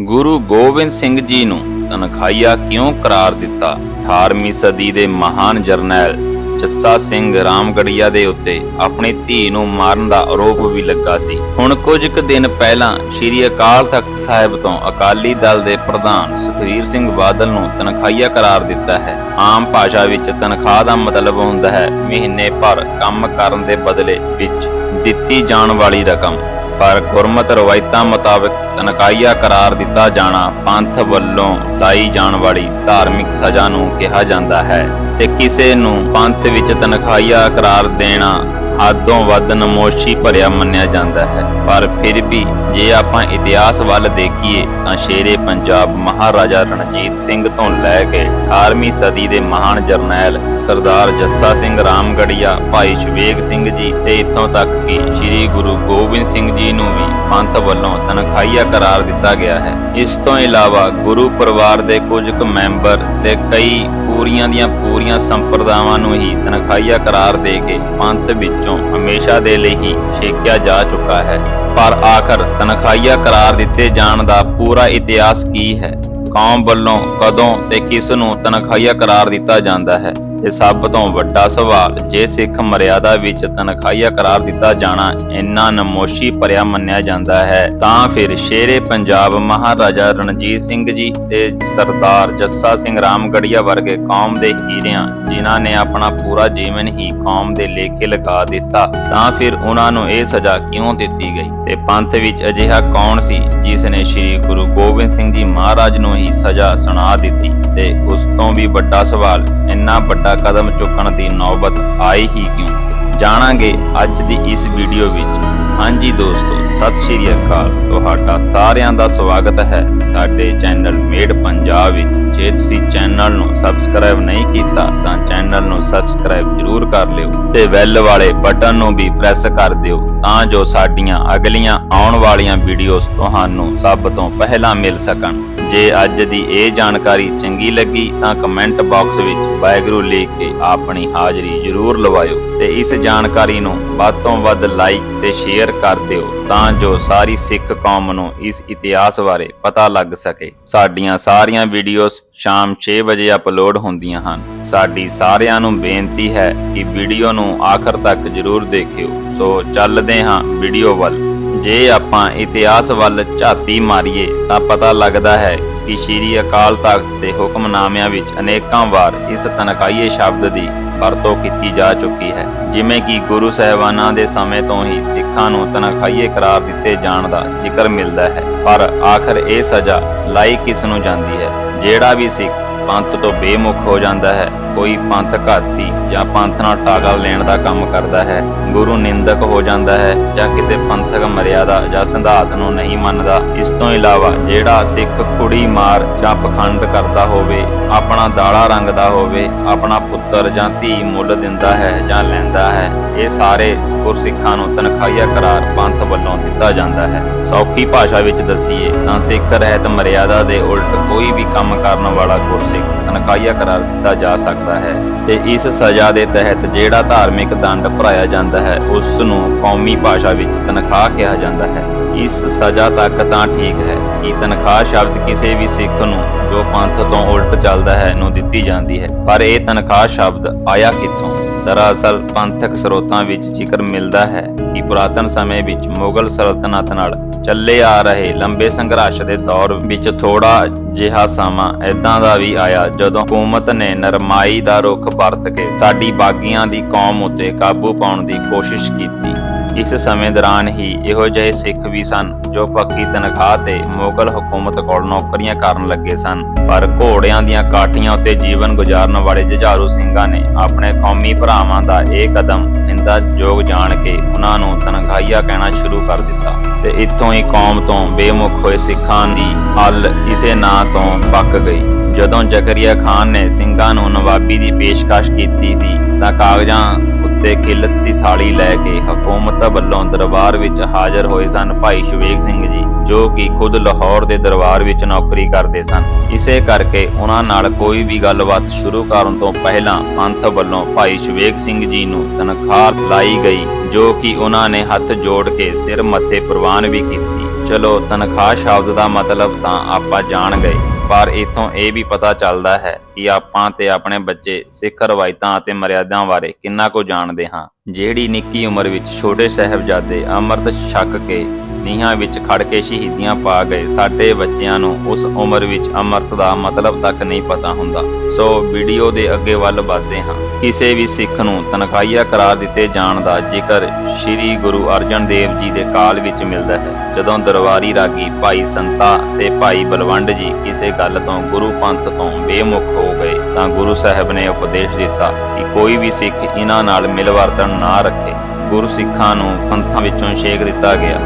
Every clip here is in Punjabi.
ਗੁਰੂ ਗੋਬਿੰਦ ਸਿੰਘ ਜੀ ਨੂੰ ਤਨਖਾਹੀਆ ਕਿਉਂ ਕਰਾਰ ਦਿੱਤਾ? 18ਵੀਂ ਸਦੀ ਦੇ ਮਹਾਨ ਜਰਨੈਲ ਜੱਸਾ ਸਿੰਘ ਰਾਮਗੜੀਆ ਦੇ ਉੱਤੇ ਆਪਣੀ ਧੀ ਨੂੰ ਮਾਰਨ ਦਾ ਆਰੋਪ ਵੀ ਲੱਗਾ ਸੀ। ਹੁਣ ਕੁਝ ਕੁ ਦਿਨ ਪਹਿਲਾਂ ਸ੍ਰੀ ਅਕਾਲ ਤਖਤ ਸਾਹਿਬ ਤੋਂ ਅਕਾਲੀ ਦਲ ਦੇ ਪ੍ਰਧਾਨ ਸੁਖਵੀਰ ਸਿੰਘ ਬਾਦਲ ਨੂੰ ਤਨਖਾਹੀਆ ਕਰਾਰ ਦਿੱਤਾ ਹੈ। ਆਮ ਭਾਸ਼ਾ ਵਿੱਚ ਤਨਖਾਹ ਦਾ ਮਤਲਬ ਹੁੰਦਾ ਹੈ ਮਹੀਨੇ ਭਰ ਕੰਮ ਕਰਨ ਦੇ ਬਦਲੇ ਵਿੱਚ ਦਿੱਤੀ ਜਾਣ ਵਾਲੀ ਰਕਮ। ਪਰ ਗੁਰਮਤ ਰਵਾਇਤਾਂ ਮੁਤਾਬਕ ਤਨਖਾਹੀਆ ਕਰਾਰ ਦਿੱਤਾ ਜਾਣਾ ਪੰਥ ਵੱਲੋਂ ਲਾਈ ਜਾਣ ਵਾਲੀ ਧਾਰਮਿਕ ਸਜ਼ਾ ਨੂੰ ਕਿਹਾ ਜਾਂਦਾ ਹੈ ਤੇ ਕਿਸੇ ਨੂੰ ਪੰਥ ਵਿੱਚ ਤਨਖਾਹੀਆ ਕਰਾਰ ਦੇਣਾ ਹੱਦੋਂ ਵੱਧ ਨਮੋਸ਼ੀ ਭਰਿਆ ਮੰਨਿਆ ਜਾਂਦਾ ਹੈ। ਪਰ ਫਿਰ ਵੀ ਜੇ ਆਪਾਂ ਇਤਿਹਾਸ ਵੱਲ ਦੇਖੀਏ, ਤਾਂ ਸ਼ੇਰੇ ਪੰਜਾਬ ਮਹਾਰਾਜਾ ਰਣਜੀਤ ਸਿੰਘ ਤੋਂ ਲੈ ਕੇ 18ਵੀਂ ਸਦੀ ਦੇ ਮਹਾਨ ਜਰਨੈਲ ਸਰਦਾਰ ਜੱਸਾ ਸਿੰਘ ਰਾਮਗੜੀਆ, ਭਾਈ ਸ਼ਵੇਗ ਸਿੰਘ ਜੀ ਤੇ ਇੱਥੋਂ ਤੱਕ ਕਿ ਸ੍ਰੀ ਗੁਰੂ ਗੋਬਿੰਦ ਸਿੰਘ ਜੀ ਨੂੰ ਵੀ ਪੰਥ ਵੱਲੋਂ ਤਨਖਾਹੀਆ ਕਰਾਰ ਦਿੱਤਾ ਗਿਆ ਹੈ। ਇਸ ਤੋਂ ਇਲਾਵਾ ਗੁਰੂ ਪਰਿਵਾਰ ਦੇ ਕੁਝ ਕੁ ਮੈਂਬਰ ਤੇ ਕਈ ਪੂਰੀਆਂ ਦੀਆਂ ਪੂਰੀਆਂ ਸੰਪਰਦਾਵਾਂ ਨੂੰ ਹੀ ਤਨਖਾਹੀਆ ਕਰਾਰ ਦੇ ਕੇ ਪੰਥ ਵਿੱਚੋਂ ਹਮੇਸ਼ਾ ਦੇ ਲਈ ਹੀ ਛੇਕਿਆ ਜਾ ਚੁੱਕਾ ਹੈ। ਪਰ ਆਖਰ ਤਨਖਾਹੀਆ ਕਰਾਰ ਦਿੱਤੇ ਜਾਣ ਦਾ ਪੂਰਾ ਇਤਿਹਾਸ ਕੀ ਹੈ? ਕੌਮ ਵੱਲੋਂ ਕਦੋਂ ਤੇ ਕਿਸ ਨੂੰ ਤਨਖਾਹੀਆ ਕਰਾਰ ਦਿੱਤਾ ਜਾਂਦਾ ਹੈ? ਇਹ ਸਭ ਤੋਂ ਵੱਡਾ ਸਵਾਲ, ਜੇ ਸਿੱਖ ਮਰਿਆਦਾ ਵਿੱਚ ਤਨਖਾਹੀਆ ਕਰਾਰ ਦਿੱਤਾ ਜਾਣਾ ਇੰਨਾ ਨਮੋਸ਼ੀ ਭਰਿਆ ਮੰਨਿਆ ਜਾਂਦਾ ਹੈ, ਤਾਂ ਫਿਰ ਸ਼ੇਰੇ ਪੰਜਾਬ ਮਹਾਰਾਜਾ ਰਣਜੀਤ ਸਿੰਘ ਜੀ ਤੇ ਸਰਦਾਰ ਜੱਸਾ ਸਿੰਘ ਰਾਮਗੜੀਆ ਵਰਗੇ ਕੌਮ ਦੇ ਹੀਰਿਆਂ, ਜਿਨ੍ਹਾਂ ਨੇ ਆਪਣਾ ਪੂਰਾ ਜੀਵਨ ਹੀ ਕੌਮ ਦੇ ਲੇਖੇ ਲਗਾ ਦਿੱਤਾ, ਤਾਂ ਫਿਰ ਉਹਨਾਂ ਨੂੰ ਇਹ ਸਜ਼ਾ ਕਿਉਂ ਦਿੱਤੀ ਗਈ? ਤੇ ਪੰਥ ਵਿੱਚ ਅਜਿਹਾ ਕੌਣ ਸੀ ਜਿਸ ਨੇ ਸ੍ਰੀ ਗੁਰੂ ਗੋਬਿੰਦ ਸਿੰਘ ਜੀ ਮਹਾਰਾਜ ਨੂੰ ਹੀ ਸਜ਼ਾ ਸੁਣਾ ਦਿੱਤੀ? ਤੇ ਉਸ ਤੋਂ ਵੀ ਵੱਡਾ ਸਵਾਲ, ਇੰਨਾ ਵੱਡਾ ਕਦਮ ਚੁੱਕਣ ਦੀ ਨੌਬਤ ਆਈ ਹੀ ਕਿਉਂ? ਜਾਣਾਂਗੇ ਅੱਜ ਦੀ ਇਸ ਵੀਡੀਓ ਵਿੱਚ। ਹਾਂਜੀ ਦੋਸਤੋ, ਸਤਿ ਸ਼੍ਰੀ ਅਕਾਲ। ਤੁਹਾਡਾ ਸਾਰਿਆਂ ਦਾ ਸਵਾਗਤ ਹੈ ਸਾਡੇ ਚੈਨਲ ਮੇਡ ਪੰਜਾਬ ਵਿੱਚ। ਜੇ ਤੁਸੀਂ ਚੈਨਲ ਨੂੰ ਸਬਸਕ੍ਰਾਈਬ ਨਹੀਂ ਕੀਤਾ, ਤਾਂ ਚੈਨਲ ਨੂੰ ਸਬਸਕ੍ਰਾਈਬ ਜ਼ਰੂਰ ਕਰ ਲਿਓ ਤੇ ਬੈਲ ਵਾਲੇ ਬਟਨ ਨੂੰ ਵੀ ਪ੍ਰੈਸ ਕਰ ਦਿਓ ਤਾਂ ਜੋ ਸਾਡੀਆਂ ਅਗਲੀਆਂ ਆਉਣ ਵਾਲੀਆਂ ਵੀਡੀਓਜ਼ ਤੁਹਾਨੂੰ ਸਭ ਤੋਂ ਪਹਿਲਾਂ ਮਿਲ ਸਕਣ। ਜੇ ਅੱਜ ਦੀ ਇਹ ਜਾਣਕਾਰੀ ਚੰਗੀ ਲੱਗੀ ਤਾਂ ਕਮੈਂਟ ਬਾਕਸ ਵਿੱਚ ਵਾਹਿਗੁਰੂ ਲਿਖ ਕੇ ਆਪਣੀ ਹਾਜ਼ਰੀ ਜ਼ਰੂਰ ਲਵਾਇਓ ਤੇ ਇਸ ਜਾਣਕਾਰੀ ਨੂੰ ਵੱਧ ਤੋਂ ਵੱਧ ਲਾਈਕ ਤੇ ਸ਼ੇਅਰ ਕਰ ਦਿਓ ਤਾਂ ਜੋ ਸਾਰੀ ਸਿੱਖ ਕੌਮ ਨੂੰ ਇਸ ਇਤਿਹਾਸ ਬਾਰੇ ਪਤਾ ਲੱਗ ਸਕੇ। ਸਾਡੀਆਂ ਸਾਰੀਆਂ ਵੀਡੀਓਜ਼ ਸ਼ਾਮ 6 ਵਜੇ ਅਪਲੋਡ ਹੁੰਦੀਆਂ ਹਨ। ਸਾਡੀ ਸਾਰਿਆਂ ਨੂੰ ਬੇਨਤੀ ਹੈ ਕਿ ਵੀਡੀਓ ਨੂੰ ਆਖਰ ਤੱਕ ਜ਼ਰੂਰ ਦੇਖਿਓ। ਸੋ ਚੱਲਦੇ ਹਾਂ ਵੀਡੀਓ ਵੱਲ। ਜੇ ਆਪਾਂ ਇਤਿਹਾਸ ਵੱਲ ਝਾਤੀ ਮਾਰੀਏ ਤਾਂ ਪਤਾ ਲੱਗਦਾ ਹੈ ਕਿ ਸ਼੍ਰੀ ਅਕਾਲ ਤਖਤ ਦੇ ਹੁਕਮਨਾਮਿਆਂ ਵਿੱਚ ਅਨੇਕਾਂ ਵਾਰ ਇਸ ਤਨਖਾਹੀਏ ਸ਼ਬਦ ਦੀ ਵਰਤੋਂ ਕੀਤੀ ਜਾ ਚੁੱਕੀ ਹੈ। ਜਿਵੇਂ ਕਿ ਗੁਰੂ ਸਾਹਿਬਾਨਾਂ ਦੇ ਸਮੇਂ ਤੋਂ ਹੀ ਸਿੱਖਾਂ ਨੂੰ ਤਨਖਾਹੀਏ ਕਰਾਰ ਦਿੱਤੇ ਜਾਣ ਦਾ ਜ਼ਿਕਰ ਮਿਲਦਾ ਹੈ। ਪਰ ਆਖਰ ਇਹ ਸਜ਼ਾ ਲਾਈ ਕਿਸ ਨੂੰ ਜਾਂਦੀ ਹੈ? ਜਿਹੜਾ ਵੀ ਸਿੱਖ ਪੰਥ ਤੋਂ ਬੇਮੁਖ ਹੋ ਜਾਂਦਾ ਹੈ ਕੋਈ ਪੰਥ ਘਾਤੀ ਜਾਂ ਪੰਥ ਨਾਲ ਟਾਗਾ ਲੈਣ ਦਾ ਕੰਮ ਕਰਦਾ ਹੈ, ਗੁਰੂ ਨਿੰਦਕ ਹੋ ਜਾਂਦਾ ਹੈ ਜਾਂ ਕਿਸੇ ਪੰਥਕ ਮਰਿਆਦਾ ਜਾਂ ਸਿਧਾਂਤ ਨੂੰ ਨਹੀਂ ਮੰਨਦਾ, ਇਸ ਤੋਂ ਇਲਾਵਾ ਜਿਹੜਾ ਸਿੱਖ ਕੁੜੀ ਮਾਰ ਜਾਂ ਪਖੰਡ ਕਰਦਾ ਹੋਵੇ, ਆਪਣਾ ਦਾੜਾ ਰੰਗਦਾ ਹੋਵੇ, ਆਪਣਾ ਪੁੱਤਰ ਜਾਂ ਧੀ ਮੁੱਲ ਦਿੰਦਾ ਹੈ ਜਾਂ ਲੈਂਦਾ ਹੈ। ਇਹ ਸਾਰੇ ਗੁਰਸਿੱਖਾਂ ਨੂੰ ਤਨਖਾਹੀਆ ਕਰਾਰ ਪੰਥ ਵੱਲੋਂ ਦਿੱਤਾ ਜਾਂਦਾ ਹੈ। ਸੌਖੀ ਭਾਸ਼ਾ ਵਿੱਚ ਦੱਸੀਏ ਤਾਂ ਸਿੱਖ ਰਹਿਤ ਮਰਿਆਦਾ ਦੇ ਉਲਟ ਕੋਈ ਵੀ ਕੰਮ ਕਰਨ ਵਾਲਾ ਗੁਰਸਿੱਖ ਤਨਖਾਹੀਆ ਕਰਾਰ ਦਿੱਤਾ ਜਾ ਸਕਦਾ ਹੈ ਤੇ ਇਸ ਸਜ਼ਾ ਦੇ ਤਹਿਤ ਜਿਹੜਾ ਧਾਰਮਿਕ ਦੰਡ ਭਰਾਇਆ ਜਾਂਦਾ ਹੈ ਉਸ ਨੂੰ ਕੌਮੀ ਭਾਸ਼ਾ ਵਿੱਚ ਤਨਖਾਹ ਕਿਹਾ ਜਾਂਦਾ ਹੈ। ਇਸ ਸਜ਼ਾ ਤੱਕ ਤਾਂ ਠੀਕ ਹੈ ਕਿ ਤਨਖਾਹ ਸ਼ਬਦ ਕਿਸੇ ਵੀ ਸਿੱਖ ਨੂੰ ਜੋ ਪੰਥ ਤੋਂ ਉਲਟ ਚੱਲਦਾ ਹੈ, ਨੂੰ ਦਿੱਤੀ ਜਾਂਦੀ ਹੈ। ਪਰ ਇਹ ਤਨਖਾਹ ਸ਼ਬਦ ਆਇਆ ਕਿੱਥੋਂ? ਦਰਅਸਲ ਪੰਥਕ ਸਰੋਤਾਂ ਵਿੱਚ ਜ਼ਿਕਰ ਮਿਲਦਾ ਹੈ ਕਿ ਪੁਰਾਤਨ ਸਮੇਂ ਵਿੱਚ ਮੁਗਲ ਸਲਤਨਤ ਨਾਲ ਚੱਲੇ ਆ ਰਹੇ ਲੰਬੇ ਸੰਘਰਸ਼ ਦੇ ਦੌਰ ਵਿੱਚ ਥੋੜਾ ਜਿਹਾ ਸਮਾਂ ਐਦਾਂ ਦਾ ਵੀ ਆਇਆ ਜਦੋਂ ਹਕੂਮਤ ਨੇ ਨਰਮਾਈ ਦਾ ਰੁਖ ਵਰਤ ਕੇ ਸਾਡੀ ਬਾਗੀਆਂ ਦੀ ਕੌਮ ਉੱਤੇ ਕਾਬੂ ਪਾਉਣ ਦੀ ਕੋਸ਼ਿਸ਼ ਕੀਤੀ। ਇਸ ਸਮੇਂ ਦੌਰਾਨ ਹੀ ਇਹੋ ਜਿਹੇ ਸਿੱਖ ਵੀ ਸਨ, ਜੋ ਪੱਕੀ ਤਨਖਾਹ ਤੇ ਮੁਗਲ ਹਕੂਮਤ ਕੋਲ ਨੌਕਰੀਆਂ ਕਰਨ ਲੱਗੇ ਸਨ। ਪਰ ਘੋੜਿਆਂ ਦੀਆਂ ਕਾਠੀਆਂ ਉੱਤੇ ਜੀਵਨ ਗੁਜ਼ਾਰਨ ਵਾਲੇ ਜੁਝਾਰੂ ਸਿੰਘਾਂ ਨੇ ਆਪਣੇ ਕੌਮੀ ਭਰਾਵਾਂ ਦਾ ਇਹ ਕਦਮ ਨਿੰਦਾਯੋਗ ਜਾਣ ਕੇ ਉਹਨਾਂ ਨੂੰ ਤਨਖਾਹੀਆ ਕਹਿਣਾ ਸ਼ੁਰੂ ਕਰ ਦਿੱਤਾ। ਤੇ ਇੱਥੋਂ ਹੀ ਕੌਮ ਤੋਂ ਬੇਮੁਖ ਹੋਏ ਸਿੱਖਾਂ ਦੀ ਹੱਲ ਇਸੇ ਨਾਂ ਤੋਂ ਪੱਕ ਗਈ। ਜਦੋਂ ਜ਼ਕਰੀਆ ਖਾਨ ਨੇ ਸਿੰਘਾਂ ਨੂੰ ਨਵਾਬੀ ਦੀ ਪੇਸ਼ਕਸ਼ ਕੀਤੀ ਸੀ, ਤਾਂ ਕਾਗਜ਼ਾਂ ਉੱਤੇ ਖਿਲਤ ਦੀ ਥਾਲੀ ਲੈ ਕੇ ਹਕੂਮਤ ਵੱਲੋਂ ਦਰਬਾਰ ਵਿੱਚ ਹਾਜ਼ਰ ਹੋਏ ਸਨ ਭਾਈ ਸ਼ਵੇਗ ਸਿੰਘ ਜੀ, ਜੋ ਕਿ ਖੁਦ ਲਾਹੌਰ ਦੇ ਦਰਬਾਰ ਵਿੱਚ ਨੌਕਰੀ ਕਰਦੇ ਸਨ। ਇਸੇ ਕਰਕੇ ਉਹਨਾਂ ਨਾਲ ਕੋਈ ਵੀ ਗੱਲਬਾਤ ਸ਼ੁਰੂ ਕਰਨ ਤੋਂ ਪਹਿਲਾਂ ਪੰਥ ਵੱਲੋਂ ਭਾਈ ਸ਼ਵੇਗ ਸਿੰਘ ਜੀ ਨੂੰ ਤਨਖਾਹ ਲਾਈ ਗਈ, ਜੋ ਕਿ ਉਹਨਾਂ ਨੇ ਹੱਥ ਜੋੜ ਕੇ ਸਿਰ ਮੱਥੇ ਪ੍ਰਵਾਨ ਵੀ ਕੀਤੀ। ਚਲੋ ਤਨਖਾਹ ਸ਼ਬਦ ਦਾ ਮਤਲਬ ਤਾਂ ਆਪਾਂ ਜਾਣ ਗਏ। ਪਰ ਇਥੋਂ ਇਹ ਵੀ ਪਤਾ ਚੱਲਦਾ ਹੈ ਕਿ ਆਪਾਂ ਤੇ ਆਪਣੇ ਬੱਚੇ ਸਿੱਖ ਰਵਾਇਤਾਂ ਅਤੇ ਮਰਿਆਦਾਵਾਂ ਬਾਰੇ ਕਿੰਨਾ ਕੁ ਜਾਣਦੇ ਹਾਂ। ਜਿਹੜੀ ਨਿੱਕੀ ਉਮਰ ਵਿੱਚ ਛੋਟੇ ਸਾਹਿਬਜ਼ਾਦੇ ਅੰਮ੍ਰਿਤ ਛਕ ਕੇ ਨੀਹਾਂ ਵਿੱਚ ਖੜ ਕੇ ਸ਼ਹੀਦੀਆਂ ਪਾ ਗਏ, ਸਾਡੇ ਬੱਚਿਆਂ ਨੂੰ ਉਸ ਉਮਰ ਵਿੱਚ ਅੰਮ੍ਰਿਤ ਦਾ ਮਤਲਬ ਤੱਕ ਨਹੀਂ ਪਤਾ ਹੁੰਦਾ। ਸੋ ਵੀਡੀਓ ਦੇ ਅੱਗੇ ਵੱਲ ਵਧਦੇ ਹਾਂ। ਕਿਸੇ ਵੀ ਸਿੱਖ ਨੂੰ ਤਨਖਾਹੀਆ ਕਰਾਰ ਦਿੱਤੇ ਜਾਣ ਦਾ ਜ਼ਿਕਰ ਸ੍ਰੀ ਗੁਰੂ ਅਰਜਨ ਦੇਵ ਜੀ ਦੇ ਕਾਲ ਵਿੱਚ ਮਿਲਦਾ ਹੈ। ਜਦੋਂ ਦਰਬਾਰੀ ਰਾਗੀ ਭਾਈ ਸੰਤਾ ਤੇ ਭਾਈ ਬਲਵੰਡ ਜੀ ਕਿਸੇ ਗੱਲ ਤੋਂ ਗੁਰੂ ਪੰਥ ਤੋਂ ਬੇਮੁਖ ਹੋ ਤਾਂ ਗੁਰੂ ਸਾਹਿਬ ਨੇ ਉਪਦੇਸ਼ ਦਿੱਤਾ ਕਿ ਕੋਈ ਵੀ ਸਿੱਖ ਇਹਨਾਂ ਨਾਲ ਮਿਲਵਰਤਨ ਨਾ ਰੱਖੇ। ਗੁਰੂ ਸਿੱਖਾਂ ਨੂੰ ਪੰਥਾਂ ਵਿੱਚੋਂ ਛੇਕ ਦਿੱਤਾ ਗਿਆ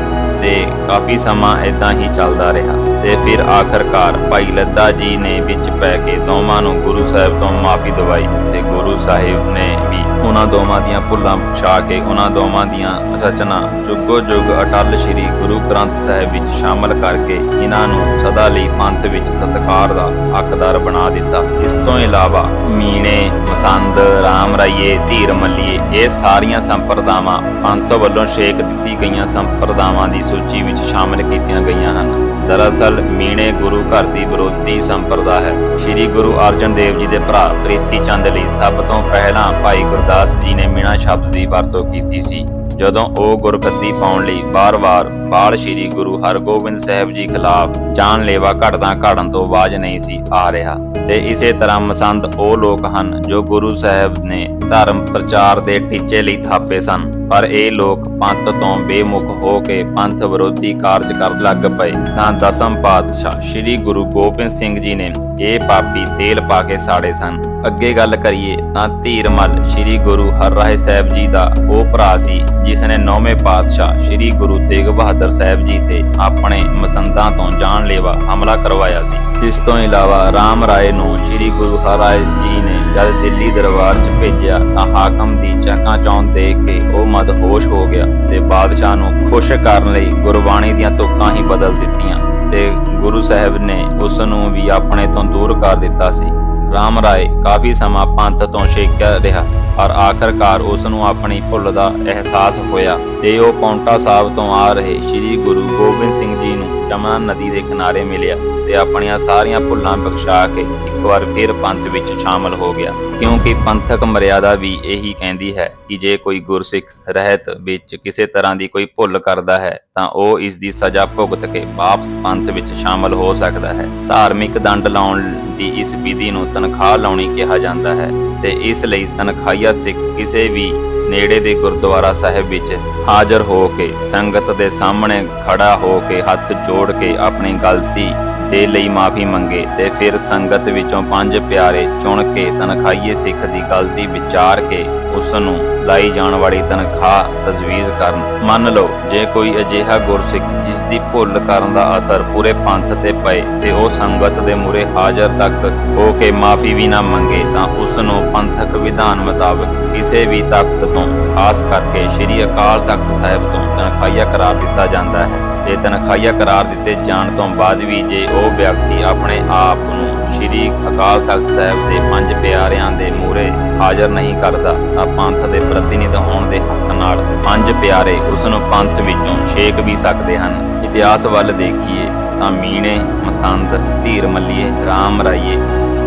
ਤੇ ਕਾਫੀ ਸਮਾਂ ਇਦਾਂ ਹੀ ਚੱਲਦਾ ਰਿਹਾ ਤੇ ਫਿਰ ਆਖਰਕਾਰ ਭਾਈ ਲੱਦਾ ਜੀ ਨੇ ਵਿੱਚ ਪੈ ਕੇ ਦੋਵਾਂ ਨੂੰ ਗੁਰੂ ਸਾਹਿਬ ਤੋਂ ਮਾਫੀ ਦਵਾਈ ਤੇ ਗੁਰੂ ਸਾਹਿਬ ਨੇ ਉਹਨਾਂ ਦੋਵਾਂ ਦੀਆਂ ਭੁੱਲਾਂ ਬਖਸ਼ਾ ਕੇ ਉਹਨਾਂ ਦੋਵਾਂ ਦੀਆਂ ਰਚਨਾ ਜੁਗੋ ਜੁਗ ਅਟਲ ਸ੍ਰੀ ਗੁਰੂ ਗ੍ਰੰਥ ਸਾਹਿਬ ਵਿੱਚ ਸ਼ਾਮਲ ਕਰਕੇ ਇਹਨਾਂ ਨੂੰ ਸਦਾ ਲਈ ਪੰਥ ਵਿੱਚ ਸਤਿਕਾਰ ਦਾ ਹੱਕਦਾਰ ਬਣਾ ਦਿੱਤਾ। ਇਸ ਤੋਂ ਇਲਾਵਾ ਮੀਣੇ, ਮਸੰਦ ਰਾਮ ਰਾਈਏ ਧੀਰ ਮੱਲੀਏ ਇਹ ਸਾਰੀਆਂ ਸੰਪਰਦਾਵਾਂ ਪੰਥ ਵੱਲੋਂ ਛੇਕ ਦਿੱਤੀ ਗਈਆਂ ਸੰਪਰਦਾਵਾਂ ਦੀ ਸੂਚੀ ਵਿੱਚ ਸ਼ਾਮਲ ਕੀਤੀਆਂ ਗਈਆਂ ਹਨ। ਦਰਅਸਲ ਮੀਣੇ ਗੁਰੂ ਘਰ ਦੀ ਵਿਰੋਧੀ ਸੰਪਰਦਾ ਹੈ। ਸ੍ਰੀ ਗੁਰੂ ਅਰਜਨ ਦੇਵ ਜੀ ਦੇ ਭਰਾ ਪ੍ਰੀਤੀ ਚੰਦ ਲਈ ਸਭ ਤੋਂ ਪਹਿਲਾਂ ਭਾਈ ਗੁਰਦਾਸ ਜੀ ਨੇ ਮੀਣਾ ਸ਼ਬਦ ਦੀ ਵਰਤੋਂ ਕੀਤੀ ਸੀ। ਜਦੋਂ ਉਹ ਗੁਰਗੱਦੀ ਪਾਉਣ ਲਈ ਬਾਰ-ਬਾਰ ਬਾਲ ਸ੍ਰੀ ਗੁਰੂ ਹਰਗੋਬਿੰਦ ਸਾਹਿਬ ਜੀ ਖਿਲਾਫ ਜਾਨਲੇਵਾ ਘਟਦਾ ਘੜਨ ਤੋਂ ਬਾਜ ਨਹੀਂ ਸੀ ਆ ਰਿਹਾ। ਤੇ ਇਸੇ ਤਰ੍ਹਾਂ ਮਸੰਦ ਉਹ ਲੋਕ ਹਨ ਜੋ ਗੁਰੂ ਸਾਹਿਬ ਨੇ ਧਰਮ ਪ੍ਰਚਾਰ ਦੇ ਟੀਚੇ ਲਈ ਥਾਪੇ ਸਨ। ਪਰ ਇਹ ਲੋਕ ਪੰਥ ਤੋਂ ਬੇਮੁਖ ਹੋ ਕੇ ਪੰਥ ਵਿਰੋਧੀ ਕਾਰਜ ਕਰਨ ਲੱਗ ਪਏ। ਤਾਂ ਦਸਮ ਪਾਤਸ਼ਾਹ ਸ੍ਰੀ ਗੁਰੂ ਗੋਬਿੰਦ ਸਿੰਘ ਜੀ ਨੇ ਇਹ ਪਾਪੀ ਤੇਲ ਪਾ ਕੇ ਸਾੜੇ ਸਨ। ਅੱਗੇ ਗੱਲ ਕਰੀਏ ਤਾਂ ਧੀਰਮਲ ਸ੍ਰੀ ਗੁਰੂ ਹਰਰਾਏ ਸਾਹਿਬ ਜੀ ਦਾ ਉਹ ਭਰਾ ਸੀ, ਜਿਸ ਨੇ ਨੌਵੇਂ ਪਾਤਸ਼ਾਹ ਸ੍ਰੀ ਗੁਰੂ ਤੇਗ ਬਹਾਦਰ ਸਾਹਿਬ ਜੀ ਤੇ ਆਪਣੇ ਮਸੰਦਾਂ ਤੋਂ ਜਾਨਲੇਵਾ ਹਮਲਾ ਕਰਵਾਇਆ ਸੀ। ਇਸ ਤੋਂ ਇਲਾਵਾ ਰਾਮ ਰਾਏ ਨੂੰ ਸ੍ਰੀ ਗੁਰੂ ਹਰਰਾਏ ਜੀ ਨੇ ਜਦ ਦਿੱਲੀ ਦਰਬਾਰ 'ਚ ਭੇਜਿਆ ਤਾਂ ਹਾਕਮ ਦੀ ਚਕਾਂ ਚੌਂਦ ਦੇਖ ਕੇ ਉਹ ਮਦਹੋਸ਼ ਹੋ ਗਿਆ ਤੇ ਬਾਦਸ਼ਾਹ ਨੂੰ ਖੁਸ਼ ਕਰਨ ਲਈ ਗੁਰਬਾਣੀ ਦੀਆਂ ਤੁਕਾਂ ਹੀ ਬਦਲ ਦਿੱਤੀਆਂ ਤੇ ਗੁਰੂ ਸਾਹਿਬ ਨੇ ਉਸ ਨੂੰ ਵੀ ਆਪਣੇ ਤੋਂ ਦੂਰ ਕਰ ਦਿੱਤਾ ਸੀ। ਰਾਮ ਰਾਏ ਕਾਫੀ ਸਮਾਂ ਪੰਥ ਤੋਂ ਛੇਕਿਆ ਰਿਹਾ। ਪਰ ਆਖਰਕਾਰ ਉਸ ਨੂੰ ਆਪਣੀ ਭੁੱਲ ਦਾ ਅਹਿਸਾਸ ਹੋਇਆ ਤੇ ਉਹ ਪੌਂਟਾ ਸਾਹਿਬ ਤੋਂ ਆ ਰਹੇ ਸ੍ਰੀ ਗੁਰੂ ਗੋਬਿੰਦ ਸਿੰਘ ਜੀ ਨੂੰ ਜਮਨਾ ਨਦੀ ਦੇ ਕਿਨਾਰੇ ਮਿਲਿਆ ਤੇ ਆਪਣੀਆਂ ਸਾਰੀਆਂ ਭੁੱਲਾਂ ਬਖਸ਼ਾ ਕੇ ਇੱਕ ਵਾਰ ਫਿਰ ਪੰਥ ਵਿੱਚ ਸ਼ਾਮਲ ਹੋ ਗਿਆ। ਕਿਉਂਕਿ ਪੰਥਕ ਮਰਿਆਦਾ ਵੀ ਇਹੀ ਕਹਿੰਦੀ ਹੈ ਕਿ ਜੇ ਕੋਈ ਗੁਰਸਿੱਖ ਰਹਿਤ ਵਿੱਚ ਕਿਸੇ ਤਰ੍ਹਾਂ ਦੀ ਕੋਈ ਭੁੱਲ ਕਰਦਾ ਹੈ, ਤਾਂ ਉਹ ਇਸ ਦੀ ਸਜ਼ਾ ਭੁਗਤ ਕੇ ਵਾਪਸ ਪੰਥ ਵਿੱਚ ਸ਼ਾਮਲ ਹੋ ਸਕਦਾ ਹੈ। ਧਾਰਮਿਕ ਦੰਡ ਲਾਉਣ ਦੀ ਇਸ ਵਿਧੀ ਨੂੰ ਤਨਖਾਹ ਲਾਉਣੀ ਕਿਹਾ ਜਾਂਦਾ ਹੈ। ਤੇ ਇਸ ਲਈ ਤਨਖਾਹੀਆ ਸਿੱਖ ਕਿਸੇ ਵੀ ਨੇੜੇ ਦੇ ਗੁਰਦੁਆਰਾ ਸਾਹਿਬ ਵਿੱਚ ਹਾਜ਼ਰ ਹੋ ਕੇ, ਸੰਗਤ ਦੇ ਸਾਹਮਣੇ ਖੜਾ ਹੋ ਕੇ, ਹੱਥ ਜੋੜ ਕੇ ਆਪਣੀ ਗਲਤੀ ਦੇ ਲਈ ਮਾਫੀ ਮੰਗੇ ਤੇ ਫਿਰ ਸੰਗਤ ਵਿੱਚੋਂ ਪੰਜ ਪਿਆਰੇ ਚੁਣ ਕੇ ਤਨਖਾਹੀਏ ਸਿੱਖ ਦੀ ਗਲਤੀ ਵਿਚਾਰ ਕੇ ਉਸ ਨੂੰ ਲਾਈ ਜਾਣ ਵਾਲੀ ਤਨਖਾਹ ਤਜਵੀਜ਼ ਕਰਨ। ਮੰਨ ਲਓ, ਜੇ ਕੋਈ ਅਜਿਹਾ ਗੁਰਸਿੱਖ ਜਿਸ ਦੀ ਭੁੱਲ ਕਰਨ ਦਾ ਅਸਰ ਪੂਰੇ ਪੰਥ ਤੇ ਪਏ ਤੇ ਉਹ ਸੰਗਤ ਦੇ ਮੂਰੇ ਹਾਜ਼ਰ ਤੱਕ ਹੋ ਕੇ ਮਾਫੀ ਵੀ ਨਾ ਮੰਗੇ ਤਾਂ ਉਸ ਨੂੰ ਪੰਥਕ ਵਿਧਾਨ ਮੁਤਾਬਕ ਕਿਸੇ ਵੀ ਤਖਤ ਤੋਂ, ਖਾਸ ਕਰਕੇ ਸ੍ਰੀ ਅਕਾਲ ਤਖਤ ਸਾਹਿਬ ਤੋਂ ਤਨਖਾਹੀਆ ਕਰਾਰ ਦਿੱਤਾ ਜਾਂਦਾ ਹੈ। ਤੇ ਤਨਖਾਹੀਆ ਕਰਾਰ ਦਿੱਤੇ ਜਾਣ ਤੋਂ ਬਾਅਦ ਵੀ ਜੇ ਉਹ ਵਿਅਕਤੀ ਆਪਣੇ ਆਪ ਨੂੰ ਸ੍ਰੀ ਅਕਾਲ ਤਖਤ ਸਾਹਿਬ ਦੇ ਪੰਜ ਪਿਆਰਿਆਂ ਦੇ ਮੂਹਰੇ ਹਾਜ਼ਰ ਨਹੀਂ ਕਰਦਾ, ਤਾਂ ਪੰਥ ਦੇ ਪ੍ਰਤੀਨਿਧ ਹੋਣ ਦੇ ਹੱਕ ਨਾਲ ਪੰਜ ਪਿਆਰੇ ਉਸ ਨੂੰ ਪੰਥ ਵਿੱਚੋਂ ਛੇਕ ਵੀ ਸਕਦੇ ਹਨ। ਇਤਿਹਾਸ ਵੱਲ ਦੇਖੀਏ ਤਾਂ ਮੀਣੇ, ਮਸੰਦ ਧੀਰ ਮੱਲੀਏ ਰਾਮ ਰਾਈਏ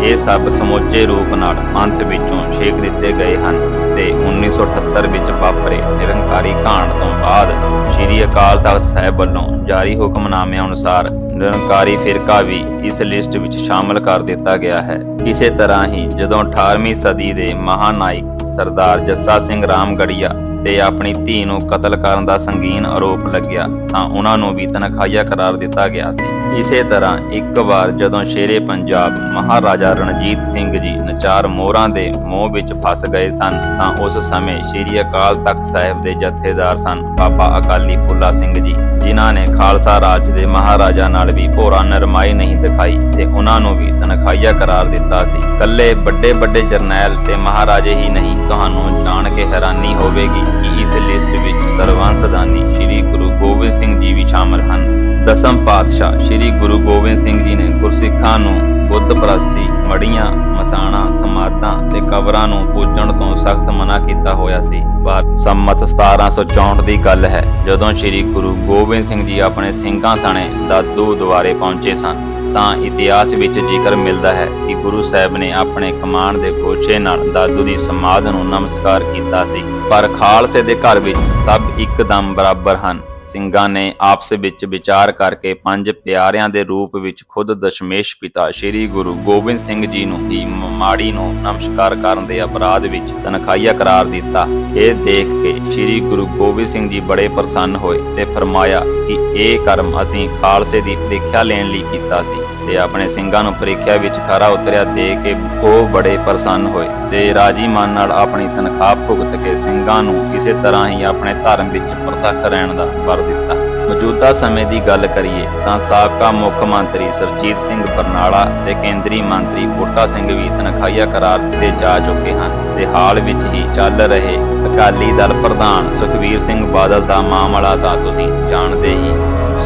ਇਹ ਸਭ ਸਮੁੱਚੇ ਰੂਪ ਨਾਲ ਅੰਤ ਵਿੱਚੋਂ ਛੇਕ ਦਿੱਤੇ ਗਏ ਹਨ ਤੇ 1978 ਵਿੱਚ ਵਾਪਰੇ ਨਿਰੰਕਾਰੀ ਕਾਂਡ ਤੋਂ ਬਾਅਦ ਸ੍ਰੀ ਅਕਾਲ ਤਖਤ ਸਾਹਿਬ ਵੱਲੋਂ ਜਾਰੀ ਹੁਕਮਨਾਮੇ ਅਨੁਸਾਰ ਨਿਰੰਕਾਰੀ ਫਿਰਕਾ ਵੀ ਇਸ ਲਿਸਟ ਵਿੱਚ ਸ਼ਾਮਲ ਕਰ ਦਿੱਤਾ ਗਿਆ ਹੈ। ਇਸੇ ਤਰ੍ਹਾਂ ਹੀ ਜਦੋਂ 18ਵੀਂ ਸਦੀ ਦੇ ਮਹਾਨਾਇਕ ਸਰਦਾਰ ਜੱਸਾ ਸਿੰਘ ਰਾਮਗੜੀਆ ਤੇ ਆਪਣੀ ਧੀ ਨੂੰ ਕਤਲ ਕਰਨ ਦਾ ਸੰਗੀਨ ਆਰੋਪ ਲੱਗਿਆ ਤਾਂ ਉਹਨਾਂ ਨੂੰ ਵੀ ਤਨਖਾਹੀਆ ਕਰਾਰ ਦਿੱਤਾ ਗਿਆ ਸੀ। ਇਸੇ ਤਰ੍ਹਾਂ ਇੱਕ ਵਾਰ ਜਦੋਂ ਸ਼ੇਰੇ ਪੰਜਾਬ ਮਹਾਰਾਜਾ ਰਣਜੀਤ ਸਿੰਘ ਜੀ ਨਚਾਰ ਮੋਹਰਾਂ ਦੇ ਮੋਹ ਵਿੱਚ ਫਸ ਗਏ ਸਨ, ਤਾਂ ਉਸ ਸਮੇਂ ਸ਼੍ਰੀ ਅਕਾਲ ਤਖਤ ਸਾਹਿਬ ਦੇ ਜਥੇਦਾਰ ਸਨ ਬਾਬਾ ਅਕਾਲੀ ਫੁੱਲਾ ਸਿੰਘ ਜੀ, ਜਿਨ੍ਹਾਂ ਨੇ ਖਾਲਸਾ ਰਾਜ ਦੇ ਮਹਾਰਾਜਾ ਨਾਲ ਵੀ ਭੋਰਾ ਨਰਮਾਈ ਨਹੀਂ ਦਿਖਾਈ ਤੇ ਉਹਨਾਂ ਨੂੰ ਵੀ ਤਨਖਾਹੀਆ ਕਰਾਰ ਦਿੱਤਾ ਸੀ। ਕੱਲੇ ਵੱਡੇ ਵੱਡੇ ਜਰਨੈਲ ਤੇ ਮਹਾਰਾਜੇ ਹੀ ਨਹੀਂ, ਤੁਹਾਨੂੰ ਜਾਣ ਕੇ ਹੈਰਾਨੀ ਹੋਵੇਗੀ ਕਿ ਇਸ ਲਿਸਟ ਵਿੱਚ ਸਰਵੰਸਦਾਨੀ ਸ੍ਰੀ ਗੁਰੂ ਗੋਬਿੰਦ ਸਿੰਘ ਜੀ ਵੀ ਸ਼ਾਮਲ ਹਨ। ਦਸਮ ਪਾਤਸ਼ਾਹ ਸ੍ਰੀ ਗੁਰੂ ਗੋਬਿੰਦ ਸਿੰਘ ਜੀ ਨੇ ਗੁਰਸਿੱਖਾਂ ਨੂੰ ਬੁੱਧ ਪ੍ਰਸਤੀ ਮੜੀਆਂ ਮਸਾਣਾ, ਸਮਾਧਾਂ ਤੇ ਕਬਰਾਂ ਨੂੰ ਪੂਜਣ ਤੋਂ ਸਖਤ ਮਨਾ ਕੀਤਾ ਹੋਇਆ ਸੀ। ਬਾਅਦ ਸੰਮਤ 1764 ਦੀ ਗੱਲ ਹੈ, ਜਦੋਂ ਸ੍ਰੀ ਗੁਰੂ ਗੋਬਿੰਦ ਸਿੰਘ ਜੀ ਆਪਣੇ ਸਿੰਘਾਂ ਸਣੇ ਦਾਦੂ ਦੁਆਰੇ ਪਹੁੰਚੇ ਸਨ, ਤਾਂ ਇਤਿਹਾਸ ਵਿੱਚ ਜ਼ਿਕਰ ਮਿਲਦਾ ਹੈ ਕਿ ਗੁਰੂ ਸਾਹਿਬ ਨੇ ਆਪਣੇ ਕਮਾਨ ਦੇ ਗੋਛੇ ਨਾਲ ਦਾਦੂ ਦੀ ਸਮਾਧ ਨੂੰ ਨਮਸਕਾਰ ਕੀਤਾ ਸੀ। ਪਰ ਖਾਲਸੇ ਦੇ ਘਰ ਵਿੱਚ ਸਭ ਇੱਕਦਮ ਬਰਾਬਰ ਹਨ। ਸਿੰਘਾਂ ਨੇ ਆਪਸ ਵਿੱਚ ਵਿਚਾਰ ਕਰਕੇ ਪੰਜ ਪਿਆਰਿਆਂ ਦੇ ਰੂਪ ਵਿੱਚ ਖੁਦ ਦਸ਼ਮੇਸ਼ ਪਿਤਾ ਸ੍ਰੀ ਗੁਰੂ ਗੋਬਿੰਦ ਸਿੰਘ ਜੀ ਨੂੰ ਦੀ ਮਾੜੀ ਨੂੰ ਨਮਸਕਾਰ ਕਰਨ ਦੇ ਅਪਰਾਧ ਵਿੱਚ ਤਨਖਾਹੀਆ ਕਰਾਰ ਦਿੱਤਾ। ਇਹ ਦੇਖ ਕੇ ਸ੍ਰੀ ਗੁਰੂ ਗੋਬਿੰਦ ਸਿੰਘ ਜੀ ਬੜੇ ਪ੍ਰਸੰਨ ਹੋਏ ਤੇ ਫਰਮਾਇਆ ਕਿ ਇਹ ਕਰਮ ਅਸੀਂ ਖਾਲਸੇ ਦੀ ਪ੍ਰੀਖਿਆ ਲੈਣ ਲਈ ਕੀਤਾ ਸੀ। ਤੇ ਆਪਣੇ ਸਿੰਘਾਂ ਨੂੰ ਪ੍ਰੀਖਿਆ ਵਿੱਚ ਖਰਾ ਉਤਰਿਆ ਦੇ ਕੇ ਉਹ ਬੜੇ ਪ੍ਰਸੰਨ ਹੋਏ ਤੇ ਰਾਜੀ ਮਨ ਨਾਲ ਆਪਣੀ ਤਨਖਾਹ ਭੁਗਤ ਕੇ ਸਿੰਘਾਂ ਨੂੰ ਕਿਸੇ ਤਰ੍ਹਾਂ ਹੀ ਆਪਣੇ ਧਰਮ ਵਿੱਚ ਪ੍ਰਤੱਖ ਰਹਿਣ ਦਾ ਵਰ ਦਿੱਤਾ। ਮੌਜੂਦਾ ਸਮੇਂ ਦੀ ਗੱਲ ਕਰੀਏ ਤਾਂ ਸਾਬਕਾ ਮੁੱਖ ਮੰਤਰੀ ਸਰਜੀਤ ਸਿੰਘ ਬਰਨਾਲਾ ਤੇ ਕੇਂਦਰੀ ਮੰਤਰੀ ਬੂਟਾ ਸਿੰਘ ਵੀ ਤਨਖਾਹੀਆ ਕਰਾਰ ਦਿੱਤੇ ਜਾ ਚੁੱਕੇ ਹਨ ਤੇ ਹਾਲ ਵਿੱਚ ਹੀ ਚੱਲ ਰਹੇ ਅਕਾਲੀ ਦਲ ਪ੍ਰਧਾਨ ਸੁਖਵੀਰ ਸਿੰਘ ਬਾਦਲ ਦਾ ਮਾਮਲਾ ਤਾਂ ਤੁਸੀਂ ਜਾਣਦੇ ਹੀ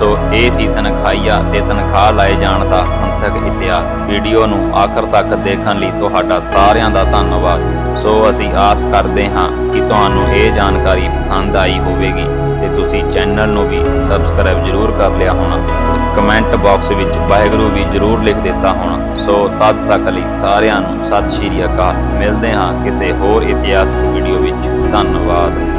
ਸੋ ਇਹ ਸੀ ਤਨਖਾਈਆ ਤੇ ਤਨਖਾਹ ਲਾਏ ਜਾਣ ਦਾ ਪੰਥਕ ਇਤਿਹਾਸ, ਵੀਡੀਓ ਨੂੰ ਆਖਰ ਤੱਕ ਦੇਖਣ ਲਈ ਤੁਹਾਡਾ ਸਾਰਿਆਂ ਦਾ ਧੰਨਵਾਦ। ਸੋ ਅਸੀਂ ਆਸ ਕਰਦੇ ਹਾਂ ਕਿ ਤੁਹਾਨੂੰ ਇਹ ਜਾਣਕਾਰੀ ਪਸੰਦ ਆਈ ਹੋਵੇਗੀ ਤੇ ਤੁਸੀਂ ਚੈਨਲ ਨੂੰ ਵੀ ਸਬਸਕ੍ਰਾਈਬ ਜ਼ਰੂਰ ਕਰ ਲਿਆ ਹੋਣਾ। ਕਮੈਂਟ ਬਾਕਸ ਵਿੱਚ ਵਾਹਿਗੁਰੂ ਵੀ ਜ਼ਰੂਰ ਲਿਖ ਦਿੱਤਾ ਹੋਣਾ। ਸੋ ਤਦ ਤੱਕ ਲਈ ਸਾਰਿਆਂ ਨੂੰ ਸਤਿ ਸ਼੍ਰੀ ਅਕਾਲ। ਮਿਲਦੇ ਹਾਂ ਕਿਸੇ ਹੋਰ ਇਤਿਹਾਸਕ ਵੀਡੀਓ ਵਿੱਚ। ਧੰਨਵਾਦ।